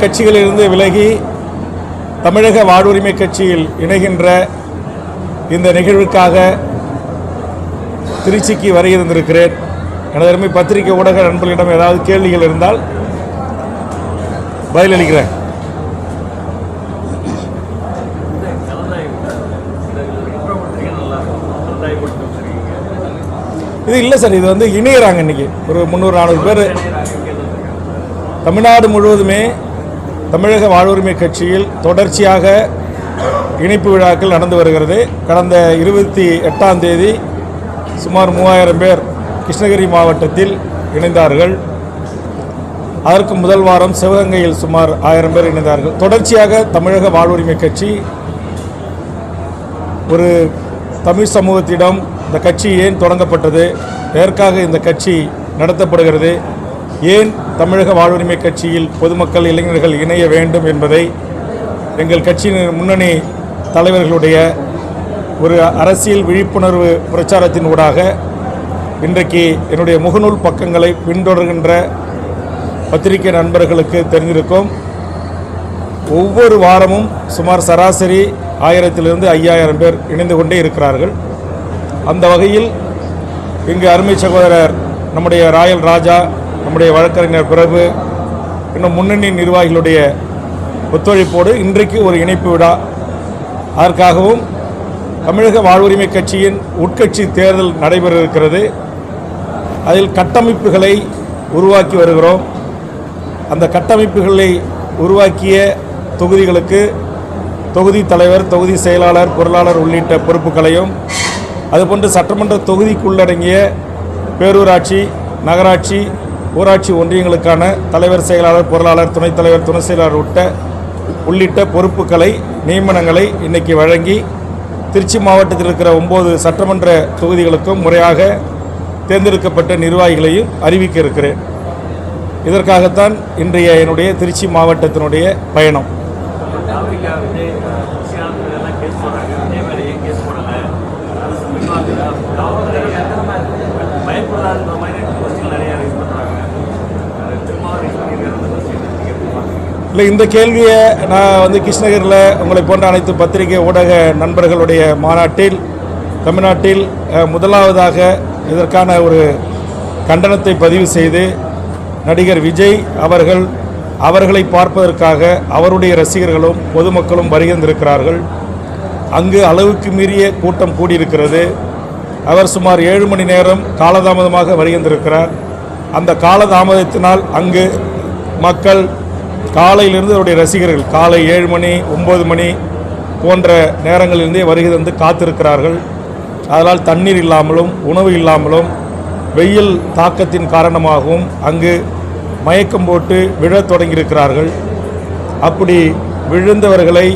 கட்சிகளிலிருந்து விலகி தமிழக வாழ்வுரிமை கட்சியில் இணைகின்ற இந்த நிகழ்வுக்காக திருச்சிக்கு வருகை தந்திருக்கிறேன் எனது அருமை பத்திரிகை ஊடக நண்பர்களிடம் ஏதாவது கேள்விகள் இருந்தால் பதிலளிக்கிறேன். இது இல்லை சார் இது வந்து இணையிறாங்க இன்னைக்கு. ஒரு முந்நூறு நானூறு பேர். தமிழ்நாடு முழுவதுமே தமிழக வாழ்வுரிமை கட்சியில் தொடர்ச்சியாக இணைப்பு விழாக்கள் நடந்து வருகிறது. கடந்த இருபத்தி எட்டாம் தேதி சுமார் மூவாயிரம் பேர் கிருஷ்ணகிரி மாவட்டத்தில் இணைந்தார்கள். அதற்கு முதல் வாரம் சிவகங்கையில் சுமார் ஆயிரம் பேர் இணைந்தார்கள். தொடர்ச்சியாக தமிழக வாழ்வுரிமை கட்சி ஒரு தமிழ் சமூகத்திடம் இந்த கட்சி ஏன் தொடங்கப்பட்டது? எதற்காக இந்த கட்சி நடத்தப்படுகிறது? ஏன் தமிழக வாழ்வுரிமை கட்சியில் பொதுமக்கள் இளைஞர்கள் இணைய வேண்டும் என்பதை எங்கள் கட்சியின் முன்னணி தலைவர்களுடைய ஒரு அரசியல் விழிப்புணர்வு பிரச்சாரத்தின் ஊடாக இன்றைக்கு என்னுடைய முகநூல் பக்கங்களை பின்தொடர்கின்ற பத்திரிகை நண்பர்களுக்கு தெரிந்திருக்கும் ஒவ்வொரு வாரமும் சுமார் சராசரி ஆயிரத்திலிருந்து ஐயாயிரம் பேர் இணைந்து கொண்டே இருக்கிறார்கள். அந்த வகையில் இங்கு அருமை சகோதரர் நம்முடைய ராயல் ராஜா நம்முடைய வழக்கறிஞர் பிறகு இன்னும் முன்னணி நிர்வாகிகளுடைய ஒத்துழைப்போடு இன்றைக்கு ஒரு இணைப்பு விழா. அதற்காகவும் தமிழக வாழ்வுரிமை கட்சியின் உட்கட்சி தேர்தல் நடைபெற இருக்கிறது அதில் கட்டமைப்புகளை உருவாக்கி வருகிறோம். அந்த கட்டமைப்புகளை உருவாக்கிய தொகுதிகளுக்கு தொகுதி தலைவர் தொகுதி செயலாளர் பொருளாளர் உள்ளிட்ட பொறுப்புகளையும் அதுபோன்று சட்டமன்ற தொகுதிக்குள்ளடங்கிய பேரூராட்சி நகராட்சி ஊராட்சி ஒன்றியங்களுக்கான தலைவர் செயலாளர் பொருளாளர் துணைத் தலைவர் துணை செயலாளர் உட்ட உள்ளிட்ட பொறுப்புகளை நியமனங்களை இன்றைக்கி வழங்கி திருச்சி மாவட்டத்தில் இருக்கிற ஒம்பது சட்டமன்ற தொகுதிகளுக்கும் முறையாக தேர்ந்தெடுக்கப்பட்ட நிர்வாகிகளையும் அறிவிக்க இருக்கிறேன். இதற்காகத்தான் இன்றைய என்னுடைய திருச்சி மாவட்டத்தினுடைய பயணம் தாவிகா விஜய் நிஷாந்த் இதெல்லாம் கேஸ் போடுறாங்க விஜய் மேலே ஏன் கேஸ் போடலை அது தமிழ்நாட்டில் காவல்துறை பயப்படாத மாதிரி கொஸ்டின் நிறைய ரைஸ் பண்ணுறாங்க திரும்ப ரைஸ் பண்ணியிருக்காரு அந்த கொஸ்டின் நீங்கள் எப்படி பார்க்குறீங்க இல்லை இந்த கேள்வியை நான் வந்து கிருஷ்ணகிரியில் உங்களை போன்ற அனைத்து பத்திரிகை ஊடக நண்பர்களுடைய மாநாட்டில் தமிழ்நாட்டில் முதலாவதாக இதற்கான ஒரு கண்டனத்தை பதிவு செய்து நடிகர் விஜய் அவர்கள் அவர்களை பார்ப்பதற்காக அவருடைய ரசிகர்களும் பொதுமக்களும் வருகின்றிருக்கிறார்கள். அங்கு அளவுக்கு மீறிய கூட்டம் கூடியிருக்கிறது. அவர் சுமார் ஏழு மணி நேரம் காலதாமதமாக வருகின்றிருக்கிறார். அந்த காலதாமதத்தினால் அங்கு மக்கள் காலையிலிருந்து அவருடைய ரசிகர்கள் காலை ஏழு மணி ஒம்பது மணி போன்ற நேரங்களிலிருந்தே வருகை தந்து காத்திருக்கிறார்கள். அதனால் தண்ணீர் இல்லாமலும் உணவு இல்லாமலும் வெயில் தாக்கத்தின் காரணமாகவும் அங்கு மயக்கம் போட்டு விழத் தொடங்கியிருக்கிறார்கள். அப்படி விழுந்தவர்களை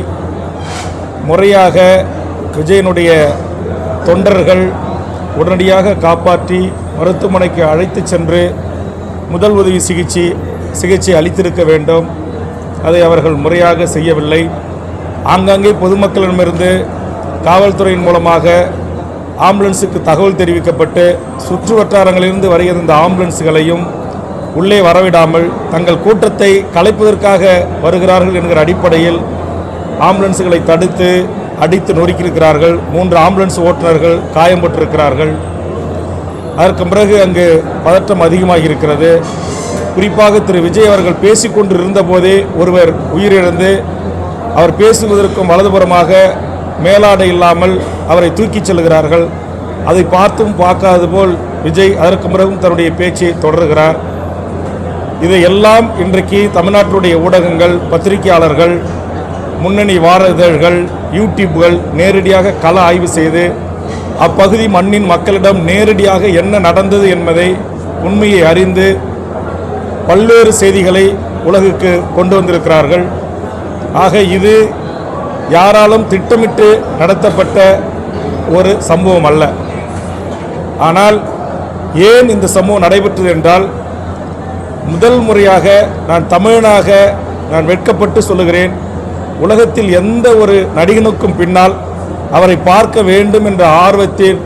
முறையாக விஜயனுடைய தொண்டர்கள் உடனடியாக காப்பாற்றி மருத்துவமனைக்கு அழைத்து சென்று முதல் உதவி சிகிச்சை சிகிச்சை அளித்திருக்க வேண்டும். அதை அவர்கள் முறையாக செய்யவில்லை. ஆங்காங்கே பொதுமக்களிடமிருந்து காவல்துறையின் மூலமாக ஆம்புலன்ஸுக்கு தகவல் தெரிவிக்கப்பட்டு சுற்று வட்டாரங்களிலிருந்து வருகிற இந்த ஆம்புலன்ஸுகளையும் உள்ளே வரவிடாமல் தங்கள் கூட்டத்தை கலைப்பதற்காக வருகிறார்கள் என்கிற அடிப்படையில் ஆம்புலன்ஸுகளை தடுத்து அடித்து நொறுக்கியிருக்கிறார்கள். மூன்று ஆம்புலன்ஸ் ஓட்டுநர்கள் காயம்பட்டிருக்கிறார்கள். அதற்கு பிறகு அங்கு பதற்றம் அதிகமாகி இருக்கிறது குறிப்பாக திரு விஜய் அவர்கள் பேசிக்கொண்டு இருந்தபோதே ஒருவர் உயிரிழந்து அவர் பேசுவதற்கும் வலதுபுறமாக மேலாடை இல்லாமல் அவரை தூக்கிச் செல்கிறார்கள். அதை பார்த்தும் பார்க்காது போல் விஜய் அதற்கு பிறகும் தன்னுடைய பேச்சை தொடர்கிறார். இதையெல்லாம் இன்றைக்கு தமிழ்நாட்டுடைய ஊடகங்கள் பத்திரிகையாளர்கள் முன்னணி வார இதழ்கள் யூடியூப்கள் நேரடியாக கள ஆய்வு செய்து அப்பகுதி மண்ணின் மக்களிடம் நேரடியாக என்ன நடந்தது என்பதை உண்மையை அறிந்து பல்வேறு செய்திகளை உலகுக்கு கொண்டு வந்திருக்கிறார்கள். ஆக இது யாராலும் திட்டமிட்டு நடத்தப்பட்ட ஒரு சம்பவம் அல்ல. ஆனால் ஏன் இந்த சம்பவம் நடைபெற்றது என்றால் முதல் முறையாக நான் தமிழனாக நான் வெட்கப்பட்டு சொல்லுகிறேன் உலகத்தில் எந்த ஒரு நடிகனுக்கும் பின்னால் அவரை பார்க்க வேண்டும் என்ற ஆர்வத்தில்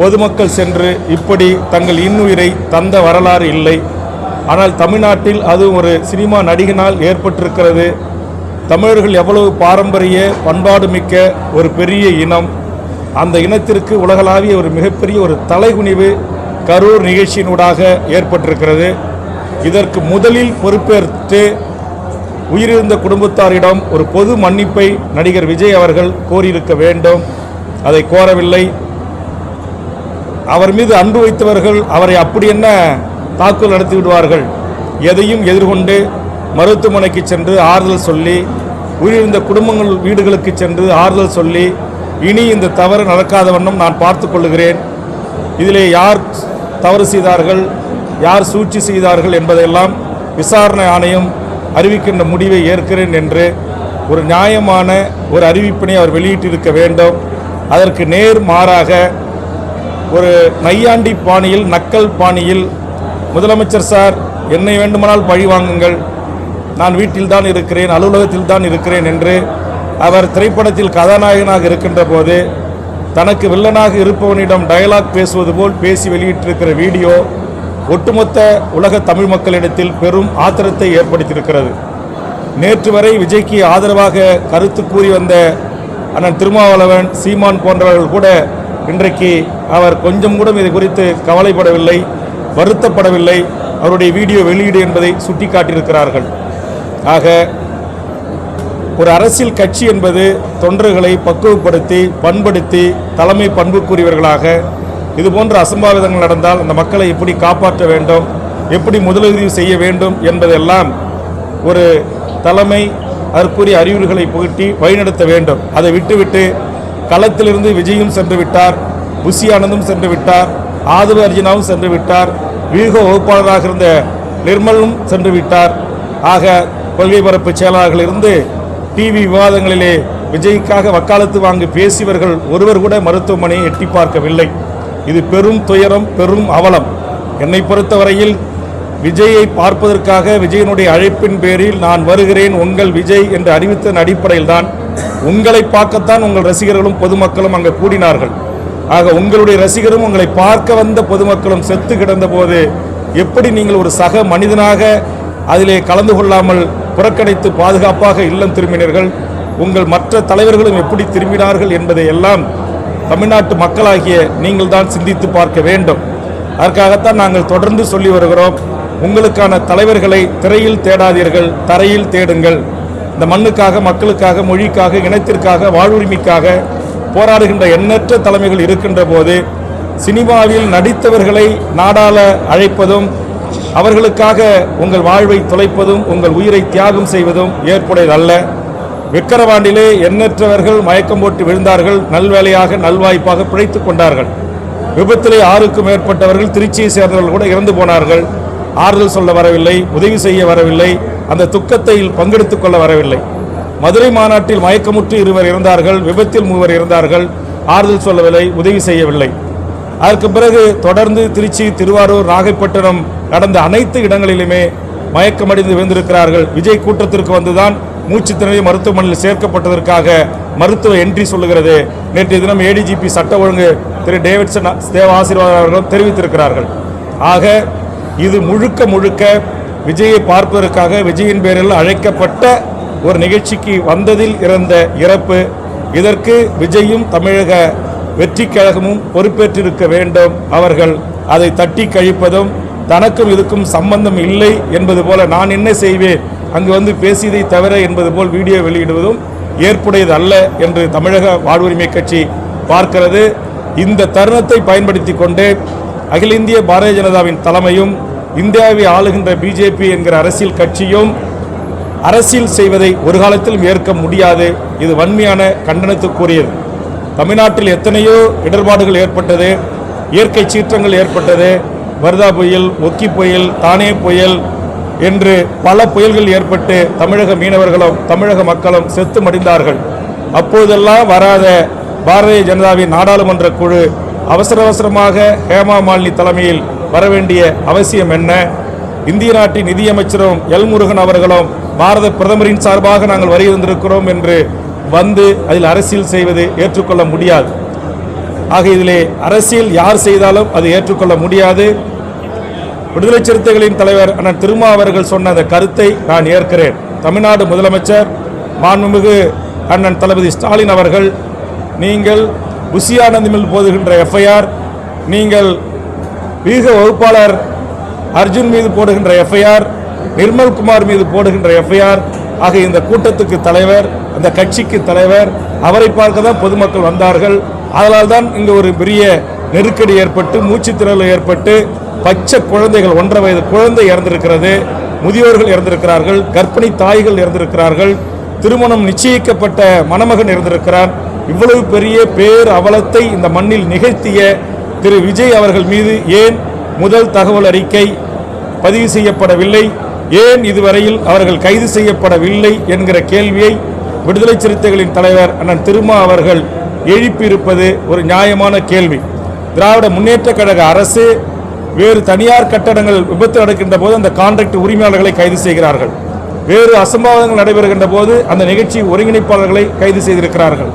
பொதுமக்கள் சென்று இப்படி தங்கள் இன்னுயிரை தந்த வரலாறு இல்லை. ஆனால் தமிழ்நாட்டில் அது ஒரு சினிமா நடிகனால் ஏற்பட்டிருக்கிறது. தமிழர்கள் எவ்வளவு பாரம்பரிய பண்பாடு மிக்க ஒரு பெரிய இனம். அந்த இனத்திற்கு உலகளாவிய ஒரு மிகப்பெரிய ஒரு தலைகுனிவு கரூர் நிகழ்ச்சியினூடாக ஏற்பட்டிருக்கிறது. இதற்கு முதலில் பொறுப்பேற்று உயிரிழந்த குடும்பத்தாரிடம் ஒரு பொது மன்னிப்பை நடிகர் விஜய் அவர்கள் கோரியிருக்க வேண்டும். அதை கோரவில்லை. அவர் மீது அன்பு வைத்தவர்கள் அவரை அப்படி என்ன தாக்குதல் நடத்தி விடுவார்கள் எதையும் எதிர்கொண்டு மருத்துவமனைக்கு சென்று ஆறுதல் சொல்லி உயிரிழந்த குடும்பங்கள் வீடுகளுக்கு சென்று ஆறுதல் சொல்லி இனி இந்த தவறு நடக்காத வண்ணம் நான் பார்த்து கொள்ளுகிறேன். இதிலே யார் தவறு செய்தார்கள் யார் சூழ்ச்சி செய்தார்கள் என்பதையெல்லாம் விசாரணை ஆணையம் அறிவிக்கின்ற முடிவை ஏற்கிறேன் என்று ஒரு நியாயமான ஒரு அறிவிப்பினை அவர் வெளியிட்டிருக்க வேண்டும். அதற்கு நேர் மாறாக ஒரு நையாண்டி பாணியில் நக்கல் பாணியில் முதலமைச்சர் சார் என்னை வேண்டுமானால் பழி வாங்குங்கள். நான் வீட்டில் தான் இருக்கிறேன் அலுவலகத்தில் தான் இருக்கிறேன் என்று அவர் திரைப்படத்தில் கதாநாயகனாக இருக்கின்ற போது தனக்கு வில்லனாக இருப்பவனிடம் டயலாக் பேசுவது போல் பேசி வெளியிட்டிருக்கிற வீடியோ ஒட்டுமொத்த உலக தமிழ் மக்களிடத்தில் பெரும் ஆத்திரத்தை ஏற்படுத்தியிருக்கிறது. நேற்று வரை விஜய்க்கு ஆதரவாக கருத்து கூறி வந்த அண்ணன் திருமாவளவன் சீமான் போன்றவர்கள் கூட இன்றைக்கு அவர் கொஞ்சம் கூட இது குறித்து கவலைப்படவில்லை. வருத்தப்படவில்லை. அவருடைய வீடியோ வெளியீடு என்பதை சுட்டிக்காட்டியிருக்கிறார்கள். ஆக ஒரு அரசியல் கட்சி என்பது தொண்டர்களை பக்குவப்படுத்தி பண்படுத்தி தலைமை பண்புக்குரியவர்களாக இதுபோன்ற அசம்பாவிதங்கள் நடந்தால் அந்த மக்களை எப்படி காப்பாற்ற வேண்டும் எப்படி முதலுதவி செய்ய வேண்டும் என்பதெல்லாம் ஒரு தலைமை அதற்குரிய அறிவுரைகளை புகட்டி வழிநடத்த வேண்டும். அதை விட்டுவிட்டு களத்திலிருந்து விஜயும் சென்று விட்டார் புசியானந்தும் சென்று விட்டார் ஆதவ அர்ஜுனாவும் சென்று விட்டார். வியூக வகுப்பாளராக இருந்த நிர்மலும் சென்று விட்டார். ஆக கொள்கை பரப்பு செயலாளர்கள் இருந்து டிவி விவாதங்களிலே விஜய்க்காக வக்காலத்து வாங்கி பேசியவர்கள் ஒருவர் கூட மருத்துவமனையை எட்டி பார்க்கவில்லை. இது பெரும் துயரம் பெரும் அவலம். என்னை பொறுத்தவரையில் விஜயை பார்ப்பதற்காக விஜயனுடைய அழைப்பின் பேரில் நான் வருகிறேன். உங்கள் விஜய் என்று அறிவித்ததன் அடிப்படையில் தான் உங்களை பார்க்கத்தான் உங்கள் ரசிகர்களும் பொதுமக்களும் அங்கே கூடினார்கள். ஆக உங்களுடைய ரசிகரும் உங்களை பார்க்க வந்த பொதுமக்களும் செத்து கிடந்த போது எப்படி நீங்கள் ஒரு சக மனிதனாக அதிலே கலந்து கொள்ளாமல் புறக்கணித்து பாதுகாப்பாக இல்லம் திரும்பினீர்கள்? உங்கள் மற்ற தலைவர்களும் எப்படி திரும்பினார்கள் என்பதை எல்லாம் தமிழ்நாட்டு மக்களாகிய நீங்கள் தான் சிந்தித்து பார்க்க வேண்டும். அதற்காகத்தான் நாங்கள் தொடர்ந்து சொல்லி வருகிறோம். உங்களுக்கான தலைவர்களை திரையில் தேடாதீர்கள் தரையில் தேடுங்கள். இந்த மண்ணுக்காக மக்களுக்காக மொழிக்காக இனத்திற்காக வாழ்வுரிமைக்காக போராடுகின்ற எண்ணற்ற தலைமைகள் இருக்கின்ற போது சினிமாவில் நடித்தவர்களை நாடாள அழைப்பதும் அவர்களுக்காக உங்கள் வாழ்வை தொலைப்பதும் உங்கள் உயிரை தியாகம் செய்வதும் ஏற்புடையதல்ல. விக்கிரவாண்டிலே எண்ணற்றவர்கள் மயக்கம் போட்டு விழுந்தார்கள். நல்வேளையாக நல்வாய்ப்பாக பிழைத்துக் கொண்டார்கள். விபத்திலே ஆறுக்கும் மேற்பட்டவர்கள் திருச்சியை சேர்ந்தவர்கள் கூட இறந்து போனார்கள். ஆறுதல் சொல்ல வரவில்லை உதவி செய்ய வரவில்லை. அந்த துக்கத்தை பங்கெடுத்துக் கொள்ள வரவில்லை. மதுரை மாநாட்டில் மயக்கமுற்று இருவர் இருந்தார்கள் விபத்தில் மூவர் இருந்தார்கள் ஆறுதல் சொல்லவில்லை உதவி செய்யவில்லை. அதற்கு பிறகு தொடர்ந்து திருச்சி திருவாரூர் நாகைப்பட்டினம் நடந்த அனைத்து இடங்களிலுமே மயக்கமடைந்து விழுந்திருக்கிறார்கள். விஜய் கூட்டத்திற்கு வந்துதான் மூச்சு திணறி மருத்துவமனையில் சேர்க்கப்பட்டதற்காக மருத்துவ என்ட்ரி சொல்லுகிறது. நேற்றைய தினம் ஏடிஜிபி சட்ட ஒழுங்கு திரு டேவிட்சன் தேவ ஆசீர்வாத அவர்களும் தெரிவித்திருக்கிறார்கள். ஆக இது முழுக்க முழுக்க விஜயை பார்ப்பதற்காக விஜயின் பேரில் அழைக்கப்பட்ட ஒரு நிகழ்ச்சிக்கு வந்ததில் இருந்த இறப்பு இதற்கு விஜயும் தமிழக வெற்றி கழகமும் பொறுப்பேற்றிருக்க வேண்டும். அவர்கள் அதை தட்டி கழிப்பதும் தனக்கும் இதுக்கும் சம்பந்தம் இல்லை என்பது போல நான் என்ன செய்வேன்? அங்கு வந்து பேசியதை தவிர என்பது போல் வீடியோ வெளியிடுவதும் ஏற்புடையது அல்ல என்று தமிழக வாழ்வுரிமை கட்சி பார்க்கிறது. இந்த தருணத்தை பயன்படுத்தி கொண்டு அகில இந்திய பாரதிய ஜனதாவின் தலைமையும் இந்தியாவை ஆளுகின்ற பிஜேபி என்கிற அரசியல் கட்சியும் அரசியல் செய்வதை ஒரு காலத்திலும் ஏற்க முடியாது. இது வன்மையான கண்டனத்துக்குரியது தமிழ்நாட்டில் எத்தனையோ இடர்பாடுகள் ஏற்பட்டது. இயற்கை சீற்றங்கள் ஏற்பட்டது. வர்தா புயல் ஒக்கி புயல் தானே புயல் என்று பல புயல்கள் ஏற்பட்டு தமிழக மீனவர்களும் தமிழக மக்களும் செத்து மடிந்தார்கள். அப்போதெல்லாம் வராத பாரதிய ஜனதாவின் நாடாளுமன்ற குழு அவசர அவசரமாக ஹேமா மாலினி தலைமையில் வர வேண்டிய அவசியம் என்ன? இந்திய நாட்டின் நிதியமைச்சரும் எல் முருகன் அவர்களும் பாரத பிரதமரின் சார்பாக நாங்கள் வரி வந்திருக்கிறோம் என்று வந்து அதில் அரசியல் செய்வது ஏற்றுக்கொள்ள முடியாது. ஆக இதிலே அரசியல் யார் செய்தாலும் அது ஏற்றுக்கொள்ள முடியாது. விடுதலை சிறுத்தைகளின் தலைவர் அண்ணன் திருமா அவர்கள் சொன்ன அந்த கருத்தை நான் ஏற்கிறேன். தமிழ்நாடு முதலமைச்சர் மாண்புமிகு அண்ணன் தளபதி ஸ்டாலின் அவர்கள் நீங்கள் புசியானந்தமில் போதுகின்ற எஃப்ஐஆர் நீங்கள் வீக வகுப்பாளர் அர்ஜுன் மீது போடுகின்ற எஃப்ஐஆர் நிர்மல் குமார் மீது போடுகின்ற எஃப்ஐஆர். ஆக இந்த கூட்டத்துக்கு தலைவர் அந்த கட்சிக்கு தலைவர் அவரை பார்க்க தான் பொதுமக்கள் வந்தார்கள். அதனால் தான் இங்கே ஒரு பெரிய நெருக்கடி ஏற்பட்டு மூச்சு திரள் ஏற்பட்டு பச்சை குழந்தைகள் ஒன்றரை வயது குழந்தை இறந்திருக்கிறது. முதியோர்கள் இறந்திருக்கிறார்கள் கர்ப்பிணி தாய்கள் இறந்திருக்கிறார்கள் திருமணம் நிச்சயிக்கப்பட்ட மணமகன் இறந்திருக்கிறார் இவ்வளவு பெரிய பேர் அவலத்தை இந்த மண்ணில் நிகழ்த்திய திரு விஜய் அவர்கள் மீது ஏன் முதல் தகவல் அறிக்கை பதிவு செய்யப்படவில்லை? ஏன் இதுவரையில் அவர்கள் கைது செய்யப்படவில்லை என்கிற கேள்வியை விடுதலை சிறுத்தைகளின் தலைவர் அண்ணன் திருமா அவர்கள் எழுப்பியிருப்பது ஒரு நியாயமான கேள்வி. திராவிட முன்னேற்றக் கழக அரசு வேறு தனியார் கட்டடங்கள் விபத்து நடக்கின்ற போது அந்த கான்ட்ராக்ட் உரிமையாளர்களை கைது செய்கிறார்கள். வேறு அசம்பாவிதங்கள் நடைபெறுகின்ற போது அந்த நிகழ்ச்சி ஒருங்கிணைப்பாளர்களை கைது செய்திருக்கிறார்கள்.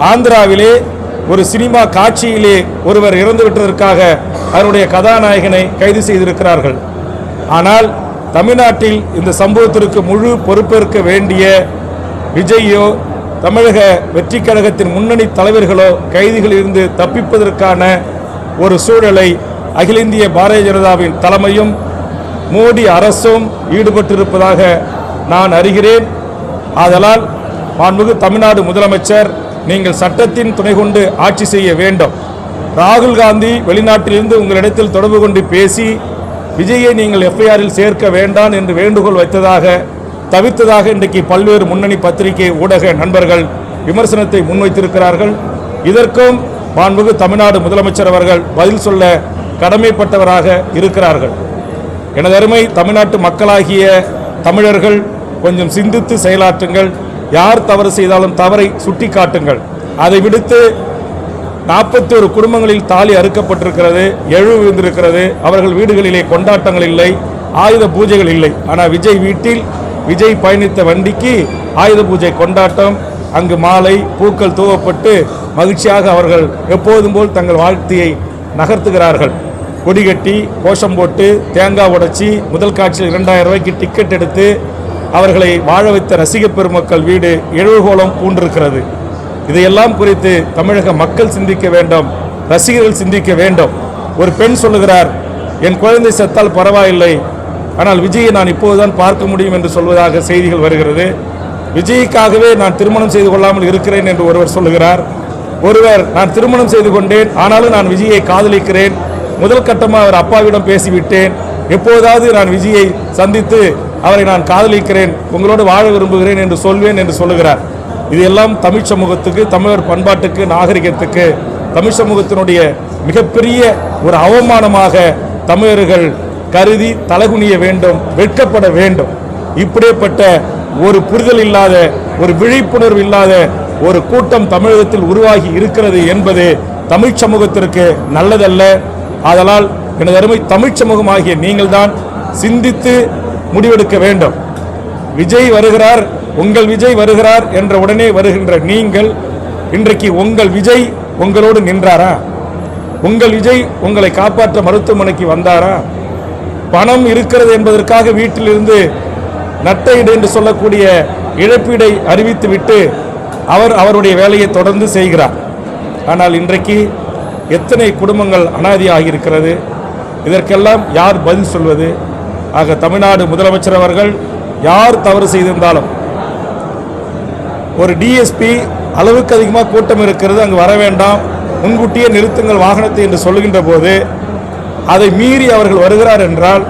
ஆந்திராவிலே ஒரு சினிமா காட்சியிலே ஒருவர் இறந்துவிட்டதற்காக அவருடைய கதாநாயகனை கைது செய்திருக்கிறார்கள். ஆனால் தமிழ்நாட்டில் இந்த சம்பவத்திற்கு முழு பொறுப்பேற்க வேண்டிய விஜய்யோ தமிழக வெற்றி கழகத்தின் முன்னணி தலைவர்களோ கைதிகளிலிருந்து தப்பிப்பதற்கான ஒரு சூழலை அகில இந்திய பாரதிய ஜனதாவின் தலைமையும் மோடி அரசும் ஈடுபட்டிருப்பதாக நான் அறிகிறேன். ஆதலால் மாண்புமிகு தமிழ்நாடு முதலமைச்சர் நீங்கள் சட்டத்தின் துணை கொண்டு ஆட்சி செய்ய வேண்டும். ராகுல் காந்தி வெளிநாட்டிலிருந்து உங்களிடத்தில் தொடர்பு கொண்டு பேசி விஜயை நீங்கள் எஃப்ஐஆரில் சேர்க்க வேண்டாம் என்று வேண்டுகோள் வைத்ததாக தவிர்த்ததாக இன்றைக்கு பல்வேறு முன்னணி பத்திரிகை ஊடக நண்பர்கள் விமர்சனத்தை முன்வைத்திருக்கிறார்கள். இதற்கும் மாண்புகு தமிழ்நாடு முதலமைச்சர் அவர்கள் பதில் சொல்ல கடமைப்பட்டவராக இருக்கிறார்கள். எனது அருமை தமிழ்நாட்டு மக்களாகிய தமிழர்கள் கொஞ்சம் சிந்தித்து செயலாற்றுங்கள். யார் தவறு செய்தாலும் தவறை சுட்டிக்காட்டுங்கள். அதை விடுத்து நாற்பத்தி ஒரு குடும்பங்களில் தாலி அறுக்கப்பட்டிருக்கிறது எழு விழுந்திருக்கிறது. அவர்கள் வீடுகளிலே கொண்டாட்டங்கள் இல்லை ஆயுத பூஜைகள் இல்லை. ஆனால் விஜய் வீட்டில் விஜய் பயணித்த வண்டிக்கு ஆயுத பூஜை கொண்டாட்டம் அங்கு மாலை பூக்கள் தூவப்பட்டு மகிழ்ச்சியாக அவர்கள் எப்போதும் போல் தங்கள் வாழ்க்கையை நகர்த்துகிறார்கள். கொடி கட்டி கோஷம் போட்டு தேங்காய் உடைச்சி முதல் காட்சியில் இரண்டாயிரம் ரூபாய்க்கு டிக்கெட் எடுத்து அவர்களை வாழ வைத்த ரசிக பெருமக்கள் வீடு எழுகோலம் பூண்டிருக்கிறது. இதையெல்லாம் குறித்து தமிழக மக்கள் சிந்திக்க வேண்டும் ரசிகர்கள் சிந்திக்க வேண்டும். ஒரு பெண் சொல்லுகிறார் என் குழந்தை செத்தால் பரவாயில்லை. ஆனால் விஜயை நான் இப்போதுதான் பார்க்க முடியும் என்று சொல்வதாக செய்திகள் வருகிறது. விஜய்க்காகவே நான் திருமணம் செய்து கொள்ளாமல் இருக்கிறேன் என்று ஒருவர் சொல்லுகிறார். ஒருவர் நான் திருமணம் செய்து கொண்டேன் ஆனாலும் நான் விஜயை காதலிக்கிறேன். முதல் கட்டமாக அவர் அப்பாவிடம் பேசிவிட்டேன். எப்போதாவது நான் விஜயை சந்தித்து அவரை நான் காதலிக்கிறேன். உங்களோடு வாழ விரும்புகிறேன் என்று சொல்வேன் என்று சொல்லுகிறார். இது எல்லாம் தமிழ் சமூகத்துக்கு தமிழர் பண்பாட்டுக்கு நாகரிகத்துக்கு தமிழ் சமூகத்தினுடைய மிகப்பெரிய ஒரு அவமானமாக தமிழர்கள் கருதி தலகுனிய வேண்டும் வெட்கப்பட வேண்டும். இப்படிப்பட்ட ஒரு புரிதல் இல்லாத ஒரு விழிப்புணர்வு இல்லாத ஒரு கூட்டம் தமிழகத்தில் உருவாகி இருக்கிறது என்பது தமிழ் சமூகத்திற்கு நல்லதல்ல. ஆதலால் எனது அருமை தமிழ் சமூகமாகிய நீங்கள்தான் சிந்தித்து முடிவெடுக்க வேண்டும். விஜய் வருகிறார். உங்கள் விஜய் வருகிறார் என்ற உடனே வருகின்ற நீங்கள் இன்றைக்கு உங்கள் விஜய் உங்களோடு நின்றாரா? உங்கள் விஜய் உங்களை காப்பாற்ற மருத்துவமனைக்கு வந்தாரா? பணம் இருக்கிறது என்பதற்காக வீட்டிலிருந்து நட்டையீடு என்று சொல்லக்கூடிய இழப்பீடை அறிவித்துவிட்டு அவர் அவருடைய வேலையை தொடர்ந்து செய்கிறார். ஆனால் இன்றைக்கு எத்தனை குடும்பங்கள் அனாதியாகி இருக்கிறது இதற்கெல்லாம் யார் பதில் சொல்வது? ஆக தமிழ்நாடு முதலமைச்சர் அவர்கள் யார் தவறு செய்திருந்தாலும் ஒரு டிஎஸ்பி அளவுக்கு அதிகமாக கூட்டம் இருக்கிறது அங்கு வர வேண்டாம். முன்கூட்டியே நிறுத்துங்கள் வாகனத்தை என்று சொல்லுகின்ற போது அதை மீறி அவர்கள் வருகிறார் என்றால்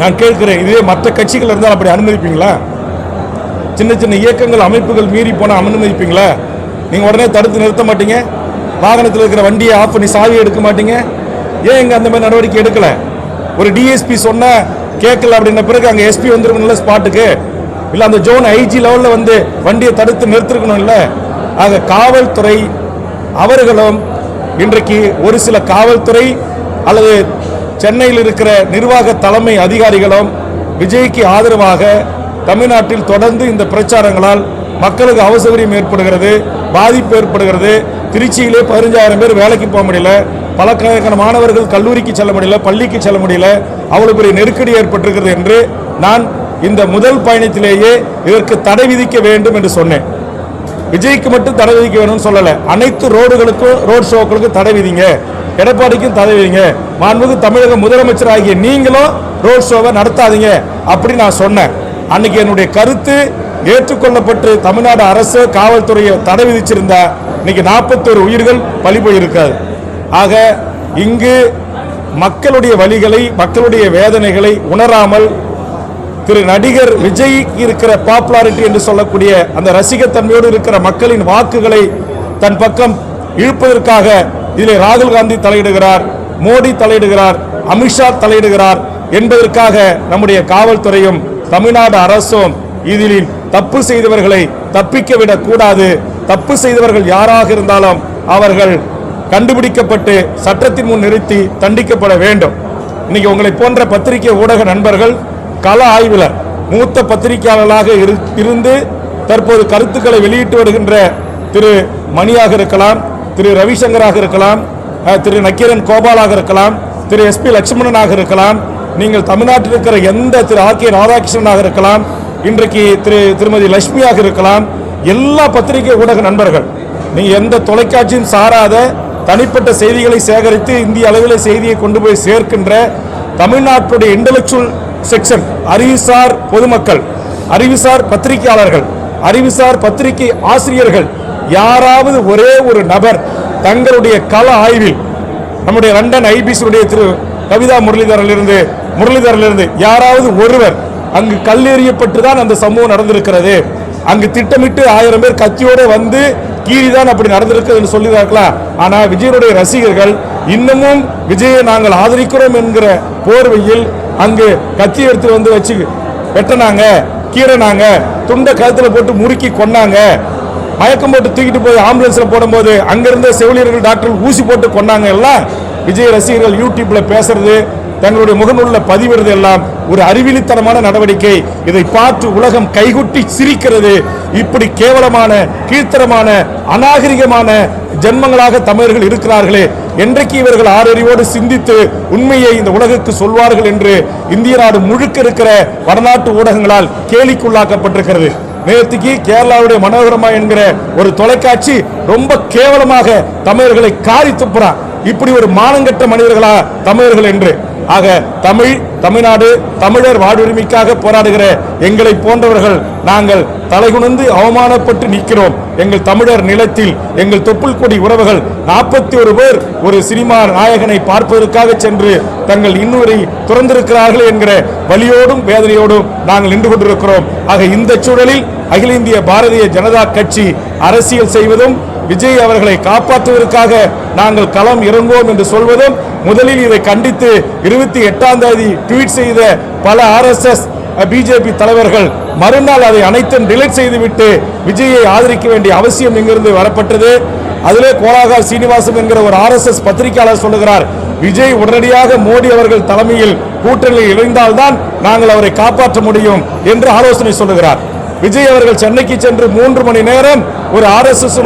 நான் கேட்கிறேன் இதுவே மற்ற கட்சிகள் இருந்தால் அப்படி அனுமதிப்பீங்களா? சின்ன சின்ன இயக்கங்கள் அமைப்புகள் மீறி போனால் அனுமதிப்பீங்களா? நீங்கள் உடனே தடுத்து நிறுத்த மாட்டீங்க? வாகனத்தில் இருக்கிற வண்டியை ஆஃப் பண்ணி சாவி எடுக்க மாட்டீங்க? ஏன் இங்கே அந்த மாதிரி நடவடிக்கை எடுக்கலை? ஒரு டிஎஸ்பி சொன்னால் கேட்கல அப்படின்ன பிறகு அங்கே எஸ்பி வந்துருக்கணும்ல ஸ்பாட்டுக்கு இல்லை அந்த ஜோன் ஐஜி லெவலில் வந்து வண்டியை தடுத்து நிறுத்திருக்கணும் இல்லை ஆக காவல்துறை அவர்களும் இன்றைக்கு ஒரு சில காவல்துறை அல்லது சென்னையில் இருக்கிற நிர்வாக தலைமை அதிகாரிகளும் விஜய்க்கு ஆதரவாக தமிழ்நாட்டில் தொடர்ந்து இந்த பிரச்சாரங்களால் மக்களுக்கு அவசகரியம் ஏற்படுகிறது பாதிப்பு ஏற்படுகிறது. திருச்சியிலே பதினஞ்சாயிரம் பேர் வேலைக்கு போக முடியல. பலக்கணக்கான மாணவர்கள் கல்லூரிக்கு செல்ல முடியல பள்ளிக்கு செல்ல முடியல. அவ்வளோ பெரிய நெருக்கடி ஏற்பட்டிருக்கிறது என்று நான் இந்த முதல் பயணத்திலேயே இதற்கு தடை விதிக்க வேண்டும் என்று சொன்னேன். விஜய்க்கு மட்டும் தடை விதிக்க வேணும்னு சொல்லலை. அனைத்து ரோடுகளுக்கும் ரோட் ஷோக்களுக்கும் தடை விதிங்க. எடப்பாடிக்கும் தடை விதிங்க. மாண்புக்கு தமிழக முதலமைச்சர் ஆகிய நீங்களும் ரோட் ஷோவை நடத்தாதீங்க அப்படி நான் சொன்னேன். அன்னைக்கு என்னுடைய கருத்து ஏற்றுக்கொள்ளப்பட்டு தமிழ்நாடு அரசு காவல்துறையை தடை விதிச்சிருந்தா இன்னைக்கு நாற்பத்தோரு உயிர்கள் பலி போயிருக்காது. ஆக இங்கு மக்களுடைய வழிகளை மக்களுடைய வேதனைகளை உணராமல் திரு நடிகர் விஜய் இருக்கிற பாப்புலாரிட்டி என்று சொல்லக்கூடிய அந்த ரசிகத்தன்மையோடு இருக்கிற மக்களின் வாக்குகளை தன் பக்கம் இழுப்பதற்காக இதில் ராகுல் காந்தி தலையிடுகிறார் மோடி தலையிடுகிறார் அமித்ஷா தலையிடுகிறார் என்பதற்காக நம்முடைய காவல்துறையும் தமிழ்நாடு அரசும் இதில் தப்பு செய்தவர்களை தப்பிக்க விடக்கூடாது. தப்பு செய்தவர்கள் யாராக இருந்தாலும் அவர்கள் கண்டுபிடிக்கப்பட்டு சட்டத்தின் முன் நிறுத்தி தண்டிக்கப்பட வேண்டும். இன்னைக்கு உங்களை போன்ற பத்திரிகை ஊடக நண்பர்கள் கள ஆய்வில் மூத்த பத்திரிகையாளர்களாக இரு- இருந்து தற்போது கருத்துக்களை வெளியிட்டு வருகின்ற திரு மணியாக இருக்கலாம் திரு ரவிசங்கராக இருக்கலாம் திரு நக்கீரன் கோபாலாக இருக்கலாம் திரு எஸ்பி லட்சுமணனாக இருக்கலாம் நீங்கள் தமிழ்நாட்டில் இருக்கிற எந்த திரு ஆர் கே ராதாகிருஷ்ணனாக இருக்கலாம் இன்றைக்கு திரு திருமதி லட்சுமியாக இருக்கலாம் எல்லா பத்திரிகை ஊடக நண்பர்கள் நீங்கள் எந்த தொலைக்காட்சியும் சாராத தனிப்பட்ட செய்திகளை சேகரித்து இந்திய அளவில் செய்தியை கொண்டு போய் சேர்க்கின்ற தமிழ்நாட்டுடைய இன்டலெக்சுவல் செக்ஷன். அறிவுசார் பொதுமக்கள் அறிவுசார் பத்திரிகையாளர்கள் அறிவுசார் பத்திரிகை ஆசிரியர்கள் யாராவது ஒரே ஒரு நபர் தங்களுடைய கள ஆய்வில் நம்முடைய லண்டன் ஐபிசியுடைய திரு கவிதா முரளிதரிலிருந்து முரளிதரிலிருந்து யாராவது ஒருவர் அங்கு கல்லெறியப்பட்டு தான் அந்த சம்பவம் நடந்திருக்கிறது. அங்கு திட்டமிட்டு ஆயிரம் பேர் கத்தியோட வந்து கீரிதான் அப்படி நடந்திருக்குதுன்னு சொல்லியிருக்கலாம் ஆனா விஜயனுடைய ரசிகர்கள் இன்னமும் விஜயை நாங்கள் ஆதரிக்கிறோம் என்கிற போர்வையில் அங்கு கத்தி எடுத்து வந்து வச்சு வெட்டினாங்க கீறினாங்க துண்டை கழுத்தில் போட்டு முறுக்கி கொன்னாங்க. மயக்கம் போட்டு தூக்கிட்டு போய் ஆம்புலன்ஸில் போடும்போது அங்கிருந்த செவிலியர்கள் டாக்டர் ஊசி போட்டு கொண்டாங்க எல்லாம். விஜய் ரசிகர்கள் யூடியூப்பில் பேசுறது தங்களுடைய முகநூலில் பதிவிடுறது எல்லாம் ஒரு அறிவிலித்தனமான நடவடிக்கை. இதை பார்த்து உலகம் கைகுட்டி சிரிக்கிறது. இப்படி கேவலமான கீழ்த்தரமான அநாகரிகமான ஜென்மங்களாக தமிழர்கள் இருக்கிறார்களே என்றைக்கு இவர்கள் ஆறறிவோடு சிந்தித்து உண்மையை இந்த உலகுக்கு சொல்வார்கள் என்று இந்திய நாடு முழுக்க இருக்கிற வடநாட்டு ஊடகங்களால் கேலிக்குள்ளாக்கப்பட்டிருக்கிறது. நேற்றுக்கு கேரளாவுடைய மனோகரமா என்கிற ஒரு தொலைக்காட்சி ரொம்ப கேவலமாக தமிழர்களை காரி துப்புறான் இப்படி ஒரு மானங்கெட்ட மனிதர்களா தமிழர்கள் என்று. ஆக தமிழ் தமிழ்நாடு தமிழர் வாழ்வுரிமைக்காக போராடுகிற எங்களை போன்றவர்கள் நாங்கள் தலைகுனிந்து அவமானப்பட்டு நிற்கிறோம். எங்கள் தமிழர் நிலத்தில் எங்கள் தொப்புள் கொடி உறவுகள் நாற்பத்தி ஒரு பேர் ஒரு சினிமா நாயகனை பார்ப்பதற்காக சென்று தங்கள் இன்னுரை துறந்திருக்கிறார்கள் என்கிற வலியோடும் வேதனையோடும் நாங்கள் நின்று கொண்டிருக்கிறோம். ஆக இந்த சூழலில் அகில இந்திய பாரதிய ஜனதா கட்சி அரசியல் செய்வதும் விஜய் அவர்களை காப்பாற்றுவதற்காக நாங்கள் களம் இறங்குவோம் என்று சொல்வதும் முதலில் இதை கண்டித்து இருபத்தி எட்டாம் தேதி ட்வீட் செய்த பல ஆர்எஸ்எஸ் பிஜேபி தலைவர்கள் மறுநாள் அதை அனைத்தும் டிலீட் செய்துவிட்டு விஜயை ஆதரிக்க வேண்டிய அவசியம் இங்கிருந்து வரப்பட்டது. அதிலே கோலாகா சீனிவாசன் என்கிற ஒரு ஆர்எஸ்எஸ் பத்திரிகையாளர் சொல்லுகிறார் விஜய் உடனடியாக மோடி அவர்கள் தலைமையில் கூட்டணியில் இணைந்தால்தான் நாங்கள் அவரை காப்பாற்ற முடியும் என்று ஆலோசனை சொல்லுகிறார். விஜய் அவர்கள் சென்னைக்கு சென்று மூன்று மணி நேரம் ஒரு ஆர்எஸ்எஸ்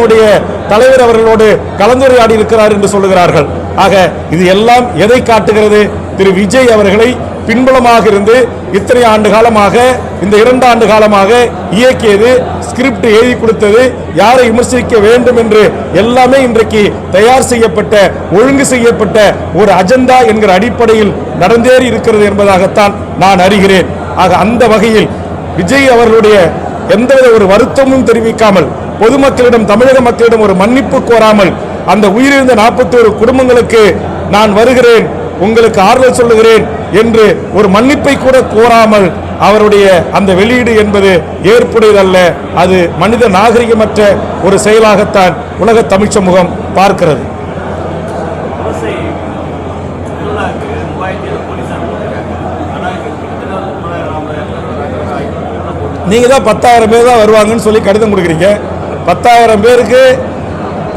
தலைவர் அவர்களோடு கலந்துரையாடி இருக்கிறார் என்று சொல்லுகிறார்கள். ஆக இது எல்லாம் எதை காட்டுகிறது? திரு விஜய் அவர்களை பின்புலமாக இருந்து இத்தனை ஆண்டு காலமாக இந்த இரண்டு ஆண்டு காலமாக இயக்கியது ஸ்கிரிப்ட் எழுதி கொடுத்தது யாரை விமர்சிக்க வேண்டும் என்று எல்லாமே இன்றைக்கு தயார் செய்யப்பட்ட ஒழுங்கு செய்யப்பட்ட ஒரு அஜெண்டா என்கிற அடிப்படையில் நடந்தேறி இருக்கிறது என்பதாகத்தான் நான் அறிகிறேன். ஆக அந்த வகையில் விஜய் அவர்களுடைய எந்தவித ஒரு வருத்தமும் தெரிவிக்காமல் பொதுமக்களிடம் தமிழக மக்களிடம் ஒரு மன்னிப்பு கோராமல் அந்த உயிரிழந்த நாற்பத்தி குடும்பங்களுக்கு நான் வருகிறேன் உங்களுக்கு ஆறுதல் சொல்லுகிறேன் என்று ஒரு மன்னிப்பை கூட கோராமல் அவருடைய அந்த வெளியீடு என்பது ஏற்புடையதல்ல அது மனித நாகரிகமற்ற ஒரு செயலாகத்தான் உலக தமிழ் சமூகம் பார்க்கிறது விவசாயி திருவிழாக்கு மூவாயிரத்தி ஏழு போலீஸார் போட்டிருக்காங்க ஆனால் இங்கே கிட்டத்தட்ட முப்பதாயிரம் ஐம்பதாயிரம் போட்டு நீங்கள் தான் பத்தாயிரம் பேர் தான் வருவாங்கன்னு சொல்லி கடிதம் கொடுக்குறீங்க. பத்தாயிரம் பேருக்கு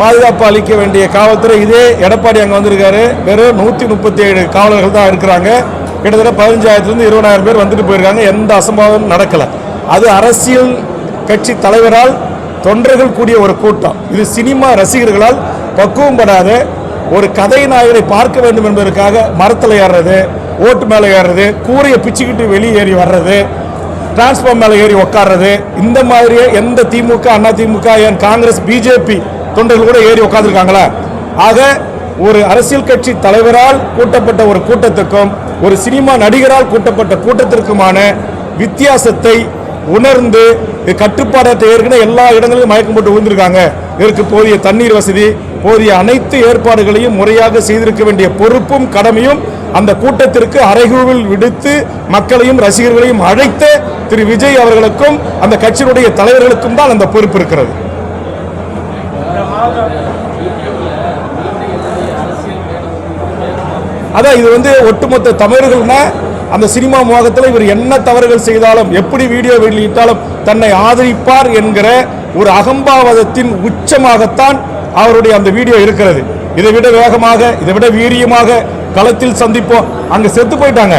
பாதுகாப்பு அளிக்க வேண்டிய காவல்துறை இதே எடப்பாடி அங்கே வந்திருக்காரு. வெறும் நூற்றி முப்பத்தி ஏழு காவலர்கள் தான் இருக்கிறாங்க. கிட்டத்தட்ட பதினஞ்சாயிரத்துலேருந்து இருபதாயிரம் பேர் வந்துட்டு போயிருக்காங்க. எந்த அசம்பாவம் நடக்கலை. அது அரசியல் கட்சி தலைவரால் தொண்டர்கள் கூடிய ஒரு கூட்டம். இது சினிமா ரசிகர்களால் பக்குவம் படாத ஒரு கதை நாயகனை பார்க்க வேண்டும் என்பதற்காக மரத்தில் ஏறுறது ஓட்டு மேலே ஏறுறது கூரையை பிச்சுக்கிட்டு வெளியேறி வர்றது டிரான்ஸ்ஃபார்ம் மேலே ஏறி உட்கார்றது இந்த மாதிரியே எந்த திமுக அண்ணா திமுக என் காங்கிரஸ் பிஜேபி தொண்டர்கள் கூட ஏறி உட்காந்துருக்காங்களா ஆக ஒரு அரசியல் கட்சி தலைவரால் கூட்டப்பட்ட ஒரு கூட்டத்துக்கும் ஒரு சினிமா நடிகரால் கூட்டப்பட்ட கூட்டத்திற்குமான வித்தியாசத்தை உணர்ந்து கட்டுப்பாடத்தை ஏற்கனவே எல்லா இடங்களிலும் மயக்கம் போட்டு விழுந்திருக்காங்க. இதற்கு போதிய தண்ணீர் வசதி போதிய அனைத்து ஏற்பாடுகளையும் முறையாக செய்திருக்க வேண்டிய பொறுப்பும் கடமையும் அந்த கூட்டத்திற்கு அறைகூவில் விடுத்து மக்களையும் ரசிகர்களையும் அழைத்த திரு விஜய் அவர்களுக்கும் அந்த கட்சியினுடைய தலைவர்களுக்கும் தான் அந்த பொறுப்பு இருக்கிறது. அதான் இது வந்து ஒட்டுமொத்த தமிழர்கள்னா அந்த சினிமா மோகத்தில் இவர் என்ன தவறுகள் செய்தாலும் எப்படி வீடியோ வெளியிட்டாலும் தன்னை ஆதரிப்பார் என்கிற ஒரு அகம்பாவதத்தின் உச்சமாகத்தான் அவருடைய அந்த வீடியோ இருக்கிறது. இதை விட வேகமாக இதை விட வீரியமாக களத்தில் சந்திப்போம். அங்கே செத்து போயிட்டாங்க.